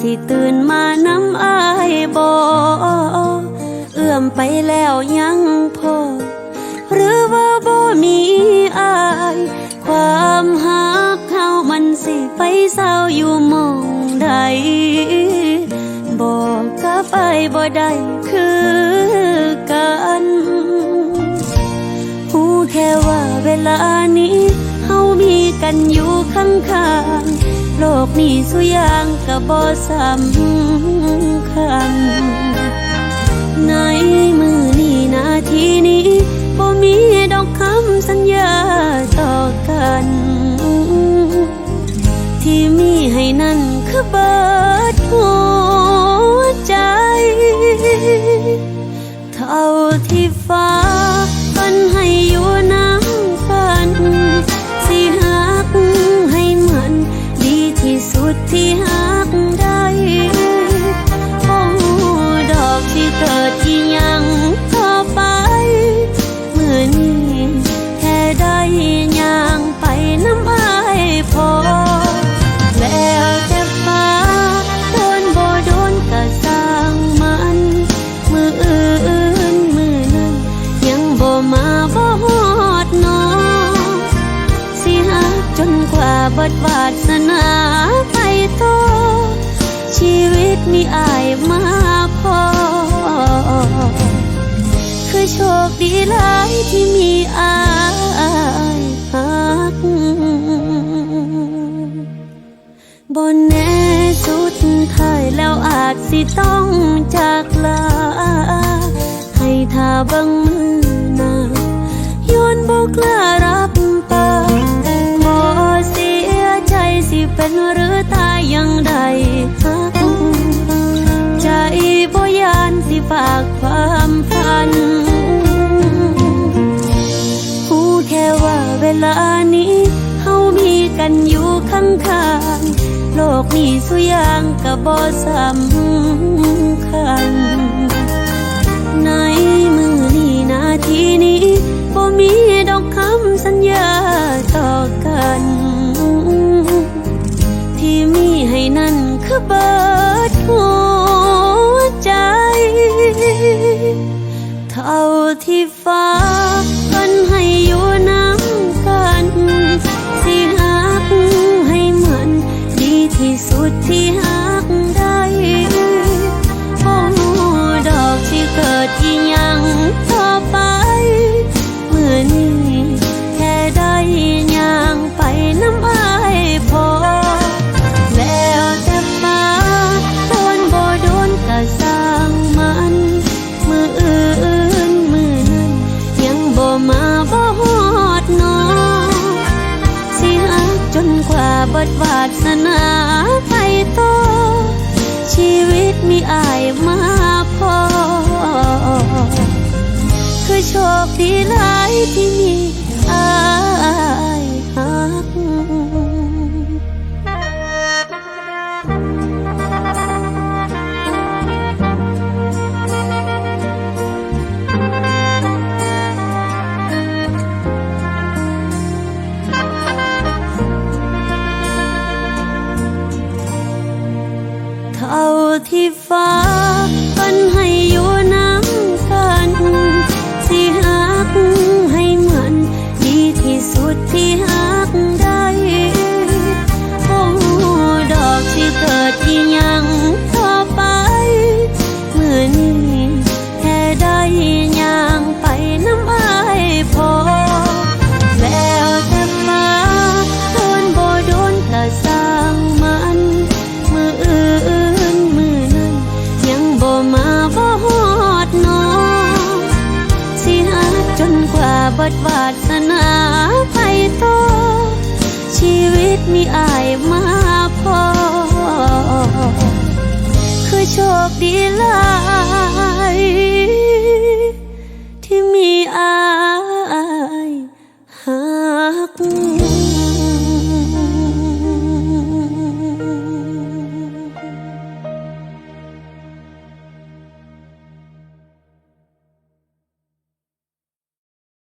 สิตื่นมาน้ำอายบอเอื้อมไปแล้วยังพอ หรือว่าบ่มีอาย ความหักเขามันสิไปเศร้าอยู่มองใดบอกกับไอ้บ่ได้คือกันหูแค่ว่าเวลานี้เฮามีกันอยู่ข้างๆ นี้สุอยางก็บ่สำคัญในมือนี้นาทีนี้บ่มีดอกคำสัญญาต่อกัน ที่มีให้นั่นคือเบิดหัวใจ เท่าที่ฟ้า ดที่หักได้โอ้ดอกที่เกิดที่ยังต่อไปเมื่อนี้แค่ได้ย่างไปน้ำอายพอ แล้วแต่ฟ้าโดนบ่โดนก็สร้างมัน มืออื่นมือนั้นยังบ่มาบ่ฮอดน้องสิหักจนกว่าบิดวาสนา คือโชคดีหลายที่มีอายหักบนแน่สุดท้ายแล้วอาจสิต้องจากลา ให้ท่าบังมือหนาย้อนบอกล้ารับปากบ่เสียใจสิเป็น นอยู่ข้างๆโลกนี้สุยางก็บ่สำคัญ ในมือนี้นาทีนี้บ่มีดอกคำสัญญาต่อกัน ที่มีให้นั่นคือเบิดหัวใจ เท่าที่ฟ้า นกว่าเบิดวาสนาไปต่อชีวิตมีอายมาพอ คือโชคดีหลายที่มีอาย ท่าที่ฟ้าปันให้อยู่น้ำกัน สิหักให้มันดีที่สุดที่ บัดวาสนาไปต่อชีวิตมีอายมาพอ คือโชคดีละ